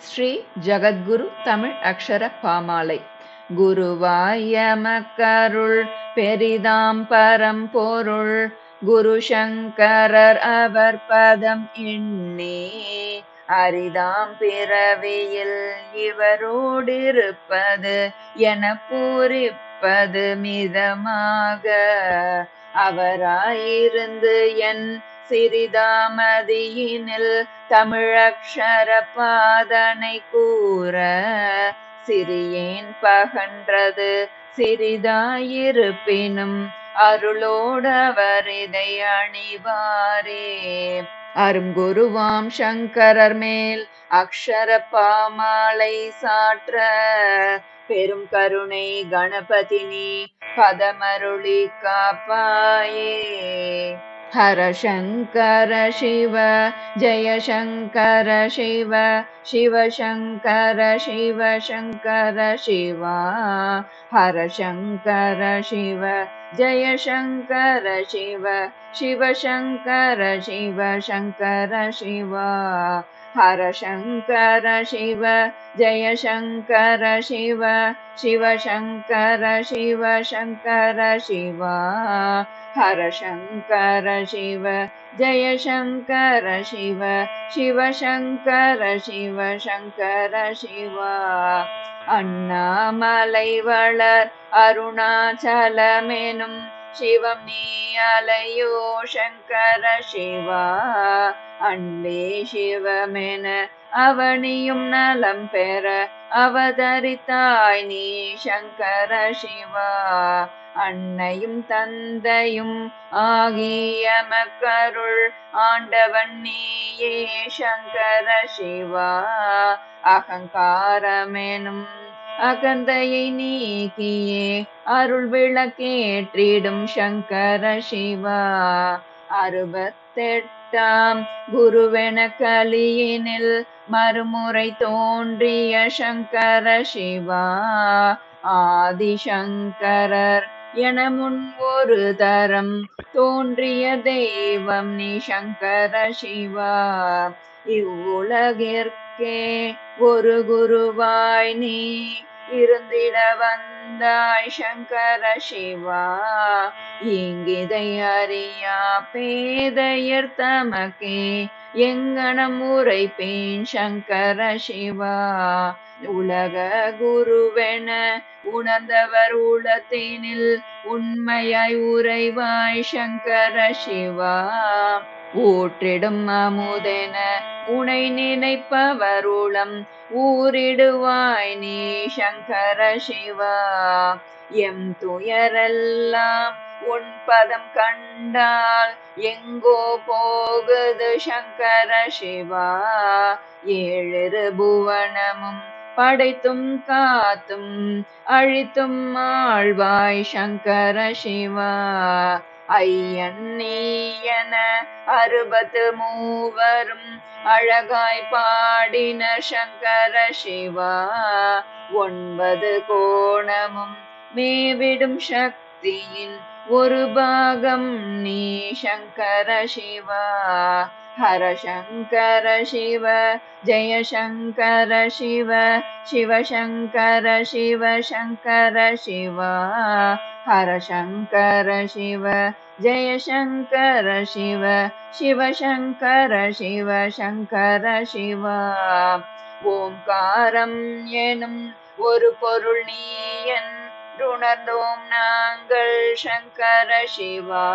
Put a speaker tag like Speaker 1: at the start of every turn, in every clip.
Speaker 1: ஸ்ரீ ஜகத்குரு தமிழ் அக்ஷர பாமாலை. குருவாயமக்கருள் பெரிதாம் பரம் பொருள் குரு சங்கரர் அவர் பதம் எண்ணே. அரிதாம் பிறவியில் இவரோடிருப்பது என பூரிப்பது மிதமாக. அவராயிருந்து என் சிறிதாமதியினில் தமிழக்ஷர பாதனை கூற சிறியேன் பகன்றது சிறிதாயிருப்பினும் அருளோடவர் இதை அணிவாரே. அருங்குருவாம் சங்கரர் மேல் அக்ஷர பாமாலை சாற்ற பெரும் கருணை கணபதினி பதமருளி காப்பாயே. हर शङ्कर शिव जय शङ्कर शिव शिव शङ्कर शिव शङ्कर शिव हर शङ्कर शिव जय शङ्कर शिव शिव शङ्कर शिव शङ्कर शिव। சங்கர சிவா ஹர சங்கர சிவ ஜய சங்கர சிவ சிவ சங்கர சிவ சங்கர சிவா ஹர சங்கர சிவ ஜய சங்கர சிவ சிவ சங்கர சிவ சங்கர சிவா அண்ணாமலை வளர் அருணாச்சலமெனும் சிவம் நீ அலையோ சங்கர சிவா அன்பே சிவமென அவனியும் நலம் பெற அவதரித்தாய் நீ சங்கர சிவா. அன்னையும் தந்தையும் ஆகிய மக்கருள் ஆண்டவன் நீயே சங்கர சிவா. அகங்காரமெனும் அகந்தையை நீக்கியே அருள் விளக்கேற்றிடும் சங்கர சிவா. அறுபத்தெட்டு அறுபத்தெட்டாம் குருவென கலியினில் மறுமுறை தோன்றிய சங்கர சிவா ஆதிசங்கரர் என முன் ஒரு தரம் தோன்றிய தெய்வம் நீ சங்கர சிவா. இவ்வுலகிற்கே ஒரு குருவாய் நீ இருந்திட வந்தாய் சங்கர சிவா. இங்கிதை அறியா பேதையர் தமக்கே. எங்கனம் உரைப்பேன் சங்கர சிவா. உலக குருவென உணர்ந்தவர் உளத்தினில் உண்மையாய் உறைவாய் சங்கர சிவா. ஊற்றிடும் அமுதென உனை நினைப்பவருளம். ஊரிடுவாய் நீ சங்கர சிவா. எம் துயரெல்லாம் உன் பதம் கண்டால் எங்கோ போகுது சங்கர சிவா. ஏழு புவனமும் படைத்தும் காத்தும் அழித்தும் ஆழ்வாய் சங்கர சிவா. ஐயன் அறுபத்து மூவரும் அழகாய் பாடின சங்கர சிவா. ஒன்பது கோணமும் மேவிடும் சக்தியின் ஒரு பாகம் நீ சங்கர சிவா. ஹர சங்கர சிவ ஜய சங்கர சிவ சிவ சங்கர சிவ சங்கர சிவா ஹர சங்கர சிவ ஜய சங்கர சிவ சிவ சங்கர சிவ சங்கர சிவா ஓம்காரம் எனும் ஒரு பொருள் நீ என்றுணர்ந்தோம் நாங்கள் சங்கர சிவா.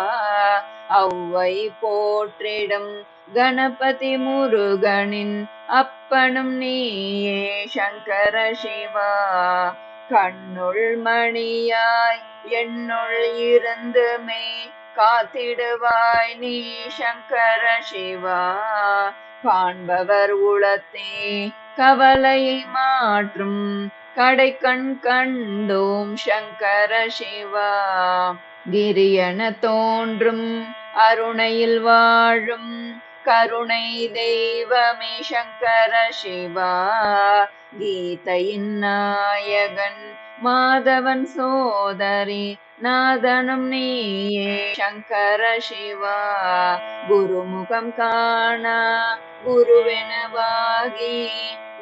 Speaker 1: அவ்வை போற்றிடும் கணபதி முருகனின் அப்பனும் நீயே சங்கர சிவா. கண்ணுள் மணியாய் என்னுள் இருந்துமே காத்திடுவாய் நீ சங்கர சிவா. காண்பவர் உளத்தே கவலையை மாற்றும் கடை கண் கண்டோம் சங்கர சிவா. கிரியன தோன்றும் அருணையில் வாழும் கருணை தெய்வமே சங்கர சிவா. கீதையின் நாயகன் மாதவன் சோதரி நாதனம் நீயே சங்கர சிவா. குருமுகம் காணா குருவெனவாகி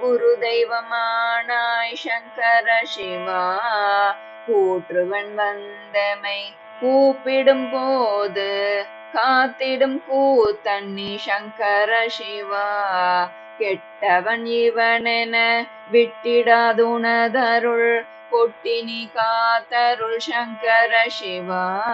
Speaker 1: குரு தெய்வமானாய் சங்கர சிவா. கூற்றுவன் வந்தமை கூப்பிடும் போது காத்திடும் கூத்தண்ணி சங்கர சிவா. கெட்டவன் இவனென விட்டிடாதுணதருள் கொட்டினி காத்தருள் சங்கர சிவா.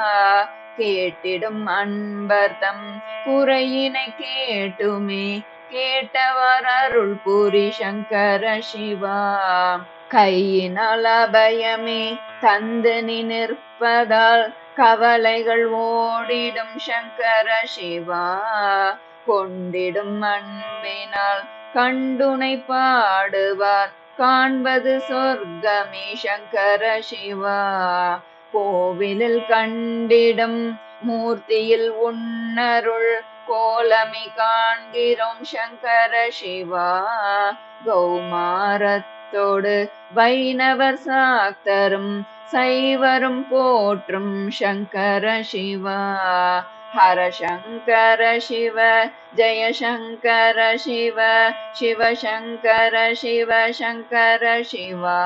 Speaker 1: கேட்டிடும் அன்பர்தம் குறையினை கேட்டுமே கேட்டவர் அருள் புரி சங்கர சிவா. கையினால் அபயமே தந்து நிற்பதால் கவலைகள் ஓடிடும் சங்கர சிவா. கொண்டிடும் அன்பினால் கண்டுனை பாடுவார். காண்பது சொர்க்கமே சங்கர சிவா. கோவிலில் கண்டிடும் மூர்த்தியில் உன்னருள் கோலமி காண்கிறோம் சங்கர சிவா. கௌமாரத்தோடு வைணவர் சாக்தரும் சைவரும் போற்றும் சங்கர சிவா. ஹர சங்கர சிவ ஜெய சங்கர சிவ சிவ சங்கர சிவ சங்கர சிவா.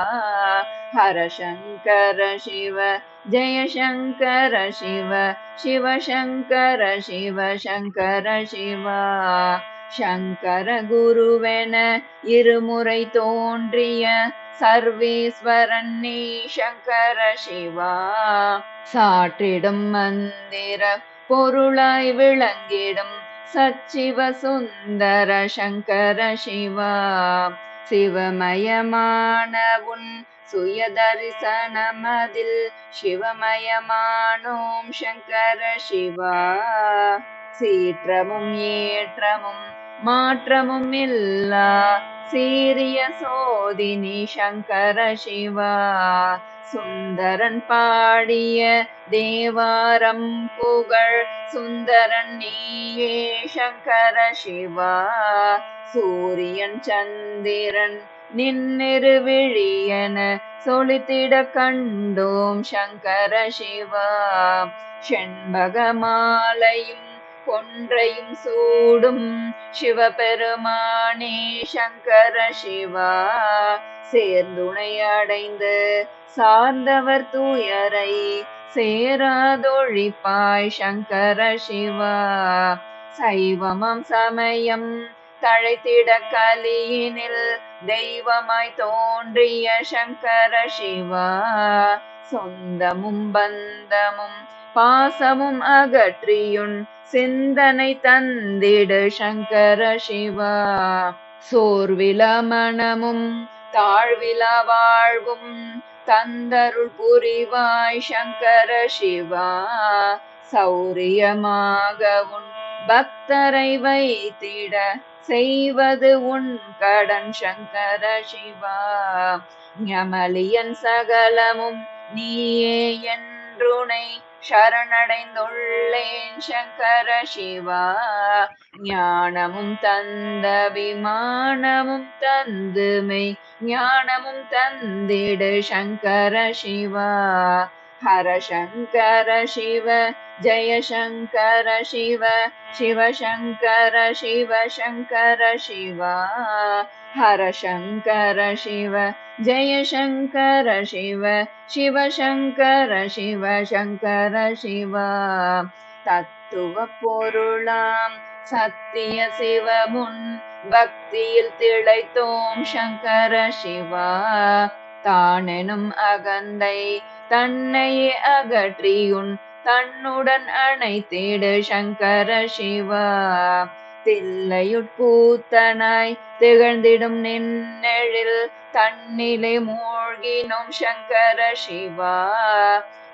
Speaker 1: ஹர சங்கர சிவ ஜெய சங்கர சிவ சிவ சங்கர சிவ சங்கர சிவா. சங்கர குருவென இருமுறை தோன்றிய சர்வேஸ்வரன் நீ சங்கர சிவா. சாற்றிடும் மந்திர பொருளாய் விளங்கிடும் சச்சிவ சுந்தர சங்கர சிவா. சிவமயமான உன் சுய தரிசனமதில் சிவமயமானோம் சங்கர சிவா. சீற்றமும் ஏற்றமும் மாற்றமும் இல்லா. சீரிய சோதினி சங்கர சிவா. சுந்தரன் பாடிய தேவாரம் புகழ். சுந்தரன் நீயே சங்கர சிவா. சூரியன் சந்திரன் நின்னிரு விழியன சொலித்திட கண்டோம் சங்கர சிவா. செண்பக மாலையும் கொன்றையும் சூடும் சிவபெருமானே சங்கர சிவா. சேர்ந்துணை அடைந்து சார்ந்தவர் தூயரை சேராதொழிப்பாய் சங்கர சிவா. சைவமம் சமயம் தழைத்திட கலியினில் தெய்வமாய் தோன்றிய சங்கர சிவா. சொந்தமும் பந்தமும் பாசமும் அகற்றியுன் சிந்தனை தந்திடு சங்கர சிவா. சோர்வில மனமும் தாழ்வில வாழ்வும் தந்தருள் புரிவாய் சங்கர சிவா. சௌரியமாக உன் பக்தரை வைத்திட செய்வது உன் கடன் சங்கர சிவா. ஞமலியன் சகலமும் நீயே என்றுனை சரணடைந்துள்ளேன் சங்கர சிவா. ஞானமும் தந்த விமானமும் தந்துமை ஞானமும் தந்திடு சங்கர சிவா. ஹர சங்கர சிவ ஜெய சங்கர சிவ சிவ சங்கர சிவ சங்கர சிவா ஹர சங்கர சிவ ஜெய சங்கர சிவ சிவ சங்கர சிவ சங்கர சிவா தத்துவ பொருளாம் சத்திய சிவமுன் பக்தியில் திளைத்தோம் சங்கர சிவா தானெனும் அகந்தை தன்னையே அகற்றியுன் தன்னுடன் அணைத்திடு சங்கர சிவா. தில்லையுட்கூத்தனாய் திகழ்ந்திடும் நின்னெழில் தன்னிலை மூழ்கினோம் சங்கர சிவா.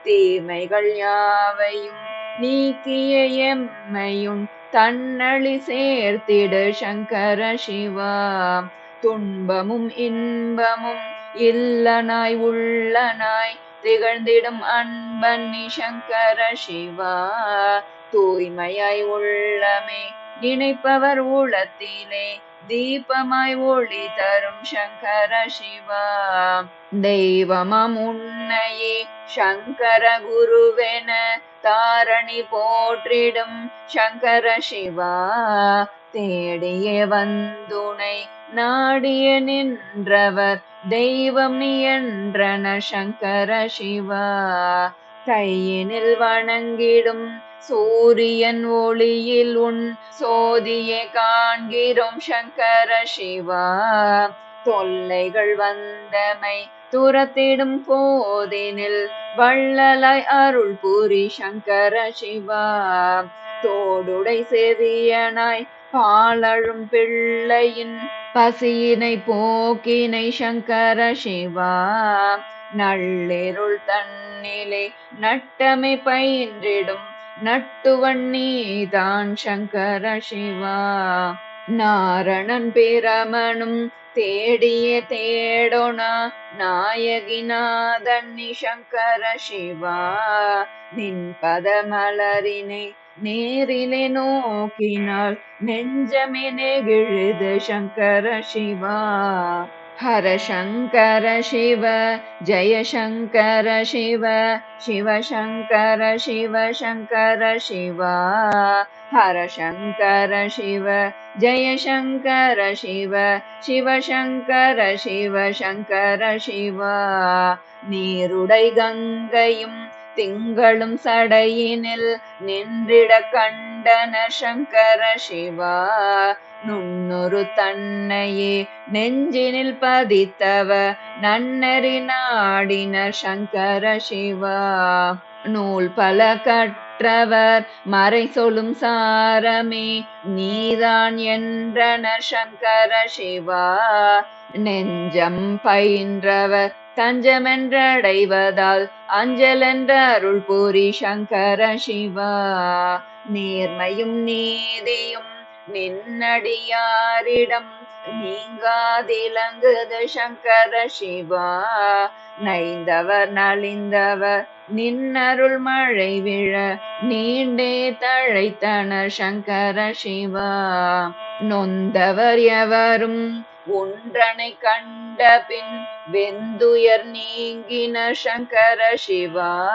Speaker 1: தீமைகள் யாவையும் நீக்கிய எம்மையும் தன்னழி சேர்த்திடு சங்கர சிவா. துன்பமும் இன்பமும் இல்லனாய் உள்ளனாய் திகழ்ந்திடும் அன்பன் நிசங்கர சிவா. தூய்மையாய் உள்ளமே நினைப்பவர் உளத்திலே தீபமாய் ஒளி தரும் சங்கர சிவா. தெய்வமாம் உன்னையே சங்கர குருவென தாரணி போற்றிடும் சங்கர சிவா. தேடிய வந்துனை நாடிய நின்றவர் தெய்வம் நியன்றன சங்கர சிவா. கையினில் வணங்கிடும் சூரியன் ஒளியில் உன் சோதியை காண்கிறோம் சங்கர சிவா. தொல்லைகள் வந்தமை துரத்திடும் போதினில் வள்ளலாய் அருள் புரி சங்கர சிவா. தோடுடை செவியனாய் பாலழும் பிள்ளையின் பசியினை போக்கினை சங்கர சிவா. நள்ளிருள் தன்னிலே நட்டமை பயின்றிடும் நட்டுவன் நீதான் சங்கர சிவா. நாரணன் பிரமனும் தேடிய தேடோனா நாயகிநாதன்னி சங்கர சிவா. நின் பதமலரினை நேரிலே நோக்கினாள் நெஞ்சமே நெகிழுது சங்கர சிவா. ஹர சங்கர சிவ ஜய சங்கர சிவ சிவ சங்கர சிவ சங்கர சிவா. ஹர சங்கர சிவ ஜய சங்கர சிவ சிவ சங்கர சிவ சங்கர சிவா. நீருடை கங்கையும் திங்களும் சடையினில் நின்றிட கண்டன சங்கர சிவா. நுண்ணொரு தன்னையே நெஞ்சினில் பதித்தவ நன்னறி நாடின சங்கர சிவா. நூல் பல கற்றவர் மறை சொல்லும் சாரமே நீதான் என்றன சங்கர சிவா. நெஞ்சம் பயின்றவர் தஞ்சமென்றடைவதால் அஞ்சலென்ற அருள் பூரி சங்கர சிவா. நேர்மையும் நீதியும் நின்னடியாரிடம் நீங்காதிலங்குது சங்கர சிவா. நைந்தவர் நலிந்தவர் நின்னருள் மழை விழ நீண்டே தழைத்தனர் சங்கர சிவா. நொந்தவர் எவரும் ஒன்றனை கண்ட பின் வெந்துயர் நீங்கின சங்கர சிவா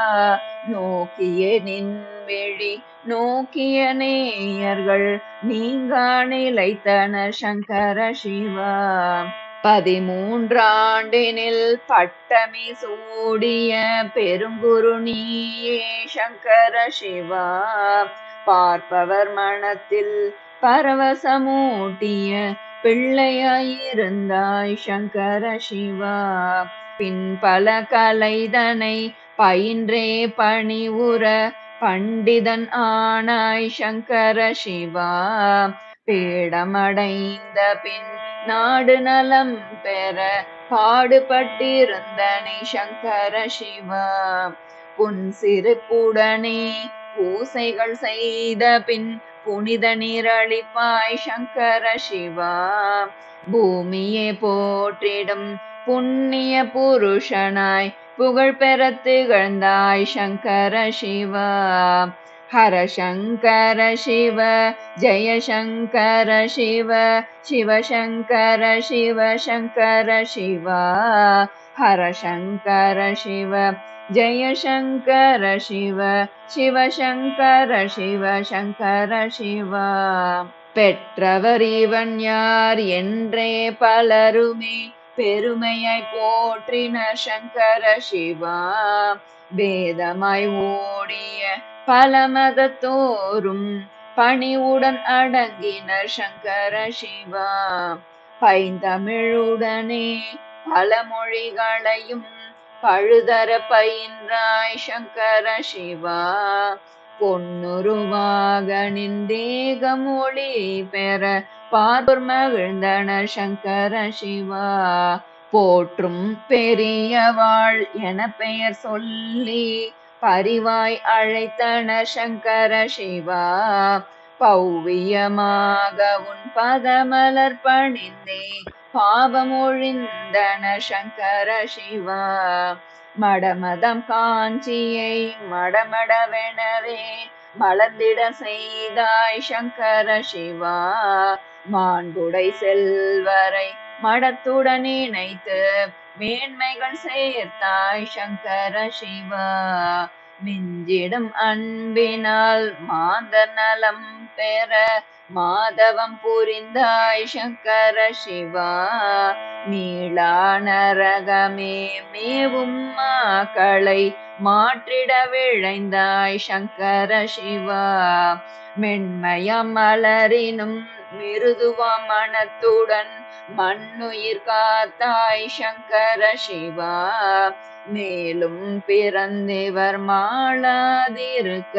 Speaker 1: நோக்கிய நின்வெளி நோக்கிய நேயர்கள் நீங்கா நிலைத்தன சங்கர சிவா. பதிமூன்றாண்டினில் பட்டமி சூடிய பெருங்குரு நீயே சங்கர சிவா. பார்ப்பவர் மனத்தில் பரவசமூட்டிய பிள்ளையாயிருந்தாய் சங்கர சிவா. பின் பல கலைதனை பயின்றே பணிவுற பண்டிதன் ஆனாய் சங்கர சிவா. பீடமடைந்த பின் நாடு நலம் பெற பாடுபட்டிருந்த நீ சங்கர சிவா. புன் சிறுப்புடனே பூசைகள் செய்த பின் புனித நீரழிப்பாய் சங்கர சிவா. பூமியே போற்றிடும் புண்ணிய புருஷனாய் புகழ் பெற திகழ்ந்தாய் சங்கர சிவா. ஹர சங்கர சிவ ஜய சங்கர சிவ சிவ சங்கர சிவ சங்கர சிவா. ஹர சங்கர சிவ ஜெய சங்கர சிவ சிவ சங்கர சிவ சங்கர சிவா. பெற்றவர் இவன் யார் என்றே பலருமே பெருமையாய் போற்றின சங்கர சிவா. வேதமாய் ஓடிய பல மதத்தோறும் பணிவுடன் அடங்கின சங்கர சிவா. பைந்தமிழுடனே பல மொழிகளையும் பழுதர பயின்றாய் சங்கர சிவா. பொன்னுருவாக நின்றேகம் ஒளி பெற பார்ப்போர் மகிழ்ந்தன சங்கர சிவா. போற்றும் பெரியவாள் என பெயர் சொல்லி பரிவாய் அழைத்தன சங்கர சிவா. பௌவியமாக உன் பதமலர் பணிந்தே பாவமொழிந்தன சங்கர சிவா. மடமதம் காஞ்சியை மடமடவெனவே மலர்ந்திட செய்தாய் சங்கர சிவா. மாண்புடை செல்வரை மடத்துடன் இணைத்து மேன்மைகள் சேர்த்தாய் சங்கர சிவா. மிஞ்சிடும் அன்பினால் மாந்த நலம் பெற மாதவம் புரிந்தாய் சங்கர சிவா நீளா மேவும் மாக்களை மாற்றிட விழைந்தாய் சங்கர சிவா. மென்மயம் மலரினும் மிருதுவம் மனத்துடன் மண்ணுயிர் காத்தாய் சங்கர சிவா. மேலும் பிறந்தவர் மாளாதிருக்க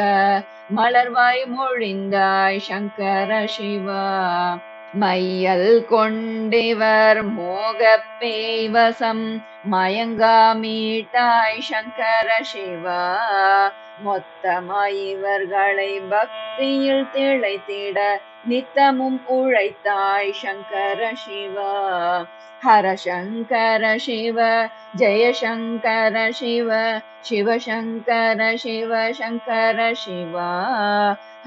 Speaker 1: மலர்வாய் மொழிந்தாய் சங்கர சிவா. மையல் கொண்டிவர் மோகப் பேய்வசம் மயங்காமீட்டாய் சங்கர சிவா. மொத்தமாய் இவர்களை பக்தியில் திளைத்திட நித்தமும் உழைத்தாய் சங்கர சிவா. ஹர சங்கர சிவ ஜெயசங்கர சிவ சிவசங்கர சிவ சங்கர சிவா.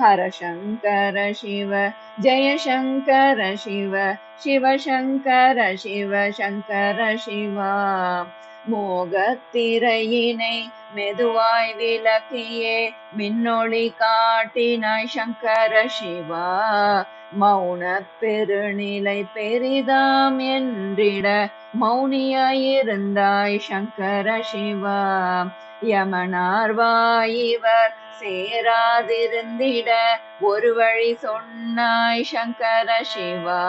Speaker 1: ஹர சங்கர சிவ ஜெயசங்கர சிவ சிவசங்கர சிவசங்கர சிவா மோகத்திரையினை மெதுவாய் விளக்கியே மின்னொளி காட்டினாய் சங்கர சிவா மௌன பெருநிலை பெரிதாம் என்றிட மௌனியாயிருந்தாய் சங்கர சிவா. யமனார் வாயிவர் சேராதிருந்திட ஒரு வழி சொன்னாய் சங்கர சிவா.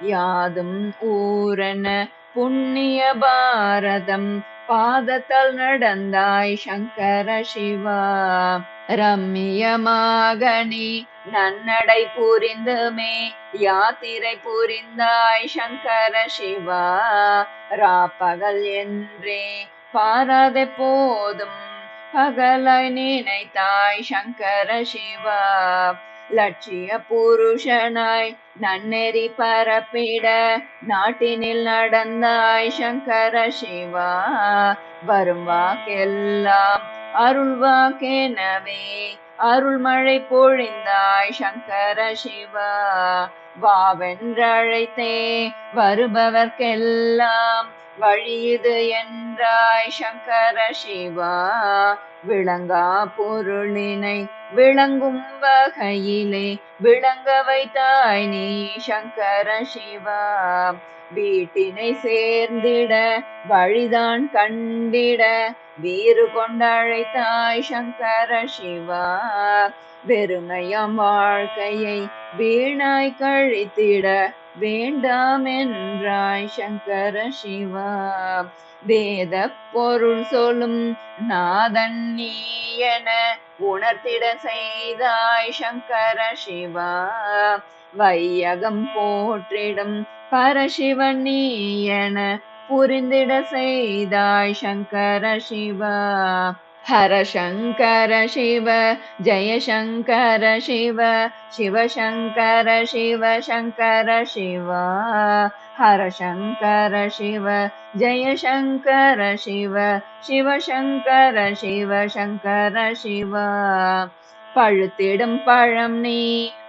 Speaker 1: யாதும் ஊரன புண்ணிய பாரதம் பாதத்தால் நடந்தாய் சங்கர சிவா. ரம்மியமாக நீ நன்னடை புரிந்துமே யாத்திரை புரிந்தாய் சங்கர சிவா. ராப்பகல் என்றே பாராத போதும் பகலாய் நினைத்தாய் சங்கர சிவா. லட்சிய புருஷனாய் நன்னெறி பரப்பிட நாட்டினில் நடந்தாய் சங்கர சிவா. வரும் வாக்கெல்லாம் அருள் அருள்வாக்கெனவே அருள்மழை பொழிந்தாய் சங்கர சிவா. வாவென்றழைத்தே வருபவர்க்கெல்லாம் வழியுது என்றாய் சங்கர சிவா. விளங்கா பொருளினை விளங்கும் வகையிலே விளங்க வைத்தாய் நீ சங்கர சிவா. வீட்டினை சேர்ந்திட வழிதான் கண்டிட வீறு கொண்டழைத்தாய் சங்கர சிவா. வெறுமையாம் வாழ்க்கையை வீணாய் கழித்திட வேண்டாம் என்றாய் சங்கர சிவா. வேத பொருள் சொல்லும் நாதன் நீ என உணர்த்திட செய்தாய் சங்கர சிவா. வையகம் போற்றிடும் பரசிவன் நீ என புரிந்திட செய்தாய் சங்கர சிவா. ஹர சங்கர சிவ ஜெய சங்கர சிவ சிவ சங்கர சிவ சங்கர சிவா ஹர சங்கர சிவ ஜெய சங்கர சிவ சிவ சங்கர சிவ சங்கர சிவா பழுத்திடும் பழம் நீ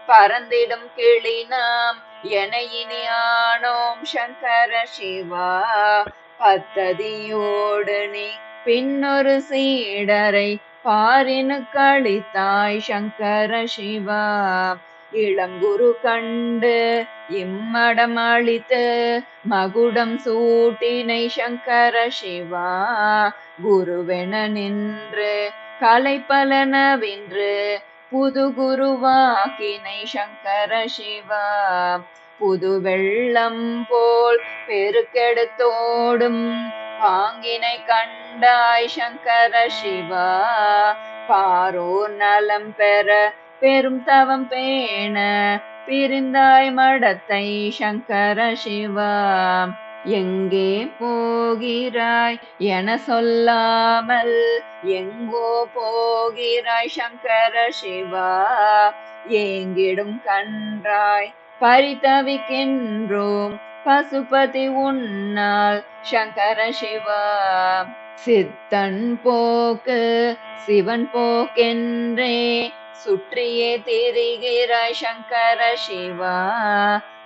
Speaker 1: பறந்திடும் கிளி நாம் என இனி ஆனோம் சங்கர சிவா. பத்ததியோடு நீ பின்னொரு சீடரை பாரினு கழித்தாய் சங்கர சிவா. இளங்குரு கண்டு இம்மடம் அழித்து மகுடம் சூட்டினை சங்கர சிவா. குருவென நின்று கலைப்பலனவென்று புது குருவாக்கினை சங்கர சிவா. புது வெள்ளம் போல் பெருக்கெடுத்தோடும் பாங்கினை கண்டாய் சங்கர சிவா. பாரோர் நலம் பெற பெரும் தவம் பேண பிரிந்தாய் மடத்தை சங்கர சிவா. எங்கே போகிறாய் என சொல்லாமல் எங்கோ போகிறாய் சங்கர சிவா. ஏங்கிடும் கன்றாய் பரிதவிக்கின்றோம். பசுபதி உன்னால் சங்கர சிவா. சித்தன் போக்கு சிவன் போக்கென்றே சுற்றியே திரிகிறாய் சங்கர சிவா.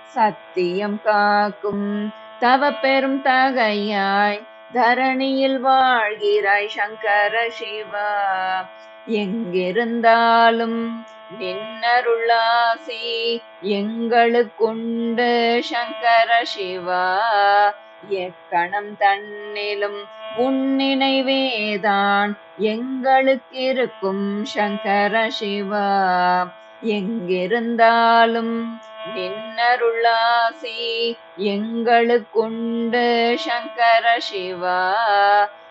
Speaker 1: சத்தியம் காக்கும் தவ பெரும் தகையாய் தரணியில் வாழ்கிறாய் சங்கர சிவா. எங்கிருந்தாலும் நின்னருளாசி எங்களுக்குண்டு சங்கர சிவா. எக்கணம் தன்னிலும் உன்னினைவேதான் எங்களுக்கிருக்கும் சங்கர சிவா. எங்கிருந்தாலும் நின்னருளாசி எங்களுக்குண்டு சங்கர சிவா.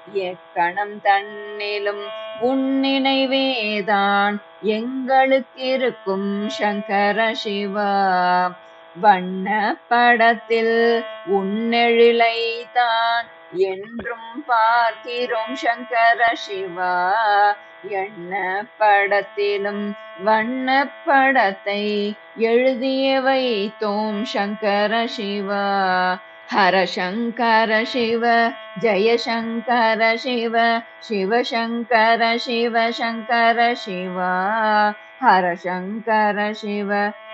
Speaker 1: எக்கணம் தன்னிலும் உன்னினைவேதான் எங்களுக்கிருக்கும் சங்கர சிவா. வண்ண படத்தில் உன்னெழிலை தான் என்றும் பார்க்கிறோம் சங்கர சிவா. எண்ண படத்திலும் வண்ண படத்தை எழுதிய வைத்தோம் சங்கர சிவா. ஹர சங்கர சிவ ஜய சங்கர சிவ சிவ சங்கர சிவ சங்கர சிவா ஹர சங்கர சிவ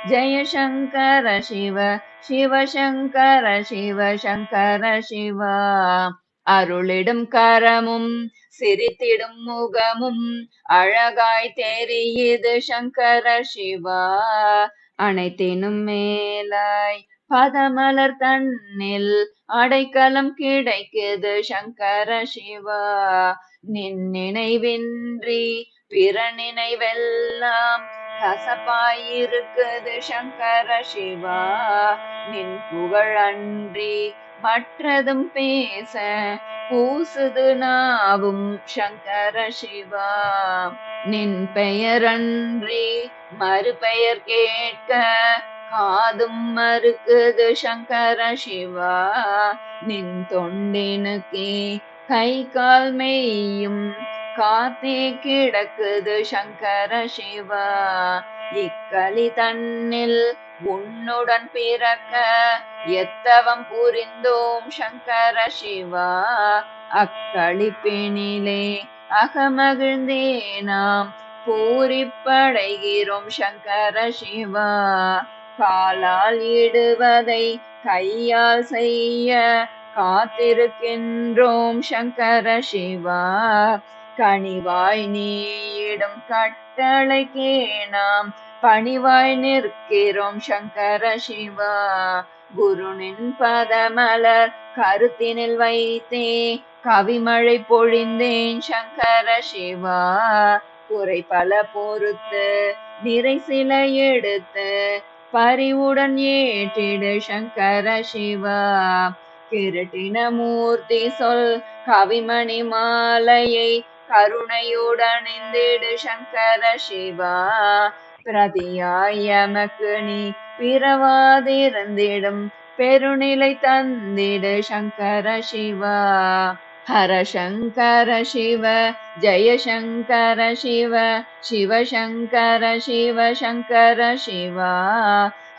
Speaker 1: ஜய சங்கர சிவ சிவ சங்கர சிவ சங்கர சிவா அருளிடும் கரமும் சிரித்திடும் முகமும் அழகாய் தெரியுது சங்கர சிவா அனைத்தினும் மேலாய் பதமலர் தன்னில் அடைக்கலம் கிடைக்குது சங்கர சிவா. நின் நினைவின்றி பிற நினைவெல்லாம் கசப்பாயிருக்குது சங்கர சிவா. நின் புகழ் அன்றி மற்றதும் பேச பூசுது நாவும் சங்கர சிவா. நின் பெயரன்றி மறுபெயர் கேட்க காதும் மறுக்குது சங்கர சிவா. நின் தொண்டினுக்கே கை கால் மெய்யும் காத்தே கிடக்குது சங்கர சிவா. இக்களி தன்னில் உன்னுடன் பிறக்க எத்தவம் புரிந்தோம் சங்கர சிவா. அக்களிப்பினிலே அகமகிழ்ந்தே நாம் பூரிப்படைகிறோம் சங்கர சிவா. காலால் இடுவதை கையால் செய்ய காத்திருக்கின்றோம் சங்கர சிவா. கனிவாய் நீயிடும் கட்டளைக்கே நாம் பணிவாய் நிற்கிறோம் சங்கர சிவா. குருனின் பதமலர் கருத்தினில் வைத்தே கவிமழை பொழிந்தேன் சங்கர சிவா. குறை பல பொறுத்து நிறை சில எடுத்து பரிவுடன் ஏற்றிடு சங்கர சிவா. கிருட்டின மூர்த்தி சொல் கவிமணி மாலையை கருணையுடன் இந்திடு சங்கர சிவா. பிரதியாயமக்கு நீ பிறவாதிருந்திடும் பெருநிலை தந்திடு சங்கர சிவா. ஹர சங்கர சிவ ஜயசங்கர சிவ சிவசங்கர சிவ சங்கர சிவா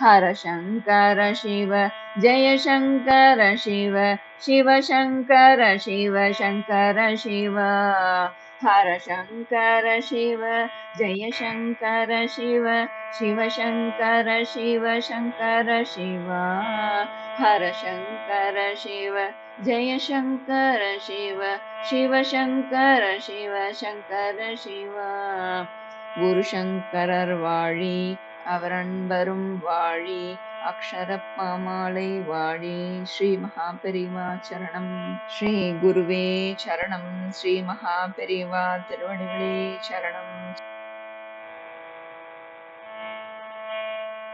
Speaker 1: ஹர சங்கர சிவ ஜயசங்கர சிவ சிவசங்கர சிவ சங்கர சிவா ஹர சங்கர சிவ ஜயசங்கர சிவ சிவசங்கர சிவ சங்கர சிவா ஹர சங்கர சிவ ஜய சங்கர சிவ சிவ சங்கர சிவ சங்கர சிவா குரு சங்கரர் வாழி அவர் அன்பரும் வாழி அக்ஷரப்பாமாலை வாழி ஸ்ரீ மகாபெரிவா சரணம் ஸ்ரீ குருவே சரணம் ஸ்ரீ மகாபெரிவா திருவடிகளே சரணம்